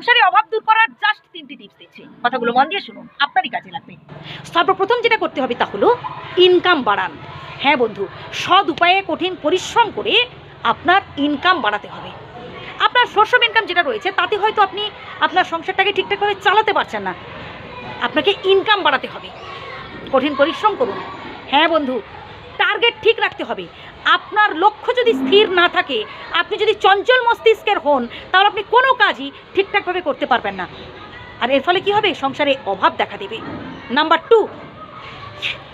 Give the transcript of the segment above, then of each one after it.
সংসারে অভাব দূর করার জাস্ট তিনটি টিপস দিচ্ছি। কথাগুলো মন দিয়ে শুনুন, আপনারই কাজে লাগবে। সর্বপ্রথম যেটা করতে হবে তা হলো ইনকাম বাড়ান। হ্যাঁ বন্ধু, সৎ উপায়ে কঠিন পরিশ্রম করে আপনার ইনকাম বাড়াতে হবে। আপনার সোর্স ইনকাম যেটা রয়েছে, তাতে হয়তো আপনি আপনার সংসারটাকে ঠিকঠাকভাবে চালাতে পারছেন না। আপনাকে ইনকাম বাড়াতে হবে। কঠিন পরিশ্রম করুন। হ্যাঁ বন্ধু টার্গেট ঠিক রাখতে হবে। আপনার লক্ষ্য যদি স্থির না থাকে, আপনি যদি চঞ্চল মস্তিষ্কের হন, তাহলে আপনি কোনো কাজই ঠিকঠাকভাবে করতে পারবেন না। আর এর ফলে কি হবে? সংসারে অভাব দেখা দেবে। নাম্বার টু,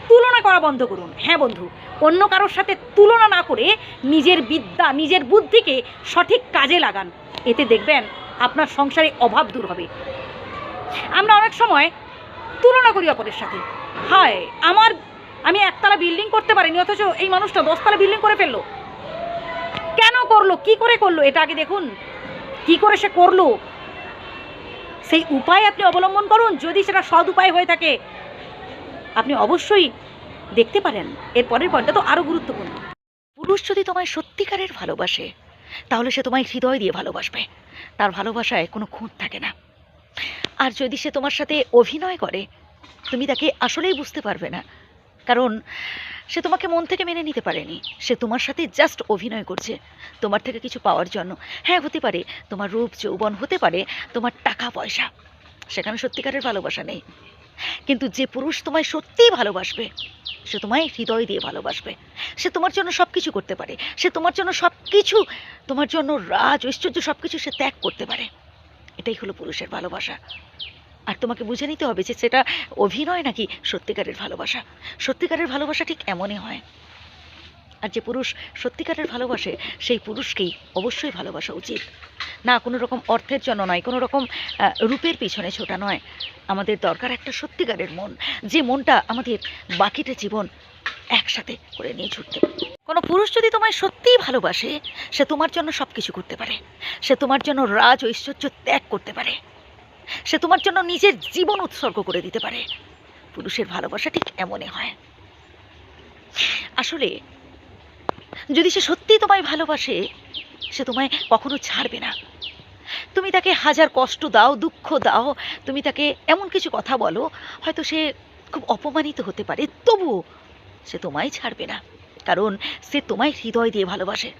তুলনা করা বন্ধ করুন। হ্যাঁ বন্ধু, অন্য কারোর সাথে তুলনা না করে নিজের বিদ্যা, নিজের বুদ্ধিকে সঠিক কাজে লাগান। এতে দেখবেন আপনার সংসারে অভাব দূর হবে। আমরা অনেক সময় তুলনা করি অপরের সাথে। হায়, আমার আমি একতলা বিল্ডিং করতে পারিনি, অথচ এই মানুষটা দশতলা বিল্ডিং করে ফেলল। কেন করল? কি করে করল? এটা আগে দেখুন। কি করে সে করল? সেই উপায় আপনি অবলম্বন করুন, যদি সেটা সৎ উপায় হয়ে থাকে। আপনি অবশ্যই দেখতে পারেন, এর পরের পয়েন্টটা তো আরও গুরুত্বপূর্ণ। পুরুষ যদি তোমায় সত্যিকারের ভালোবাসে, তাহলে সে তোমায় হৃদয় দিয়ে ভালোবাসবে। তার ভালোবাসায় কোনো খুঁত থাকে না। আর যদি সে তোমার সাথে অভিনয় করে, তুমি তাকে আসলেই বুঝতে পারবে না। কারণ সে তোমাকে মন থেকে মেনে নিতে পারেনি। সে তোমার সাথে জাস্ট অভিনয় করছে। তোমার থেকে কিছু পাওয়ার জন্য। হ্যাঁ হতে পারে, তোমার রূপ যৌবন হতে পারে, তোমার টাকা পয়সা সেখানে সত্যিকারের ভালোবাসা নেই। কিন্তু যে পুরুষ তোমায় সত্যিই ভালোবাসবে, সে তোমায় হৃদয় দিয়ে ভালোবাসবে। সে তোমার জন্য সব কিছু করতে পারে। সে তোমার জন্য সব কিছু তোমার জন্য রাজ, ঐশ্বর্য সব কিছু সে ত্যাগ করতে পারে। এটাই হলো পুরুষের ভালোবাসা। আর তোমাকে বুঝে নিতে হবে যে সেটা অভিনয় নাকি সত্যিকারের ভালোবাসা। সত্যিকারের ভালোবাসা ঠিক এমনই হয়। আর যে পুরুষ সত্যিকারের ভালোবাসে, সেই পুরুষকেই অবশ্যই ভালোবাসা উচিত। না কোনো রকম অর্থের জন্য নয় কোনো রকম রূপের পিছনে ছোটা নয়। আমাদের দরকার একটা সত্যিকারের মন, যে মনটা আমাদের বাকিটা জীবন একসাথে করে নিয়ে ছুটতে। কোনো পুরুষ যদি তোমায় সত্যিই ভালোবাসে, সে তোমার জন্য সব কিছু করতে পারে। সে তোমার জন্য রাজ ঐশ্বর্য ত্যাগ করতে পারে। সে তোমার জন্য নিজের জীবন উৎসর্গ করে দিতে পারে। পুরুষের ভালোবাসা ঠিক এমনই হয়। আসলে, যদি সে সত্যিই তোমায় ভালোবাসে, সে তোমায় কখনো ছাড়বে না। তুমি তাকে হাজার কষ্ট দাও, দুঃখ দাও, তুমি তাকে এমন কিছু কথা বলো, হয়তো সে খুব অপমানিত হতে পারে, তবুও সে তোমায় ছাড়বে না। কারণ সে তোমায় হৃদয় দিয়ে ভালোবাসে।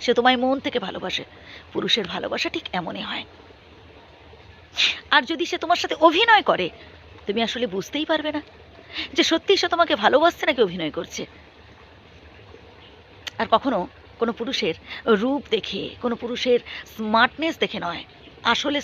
সে তোমায় মন থেকে ভালোবাসে। পুরুষের ভালোবাসা ঠিক এমনই হয়। আর যদি সে তোমার সাথে অভিনয় করে, তুমি আসলে বুঝতেই পারবে না যে সত্যিই সে তোমাকে ভালোবাসছে নাকি অভিনয় করছে। আর কখনো কোনো পুরুষের রূপ দেখে, কোনো পুরুষের স্মার্টনেস দেখে নয়, আসলে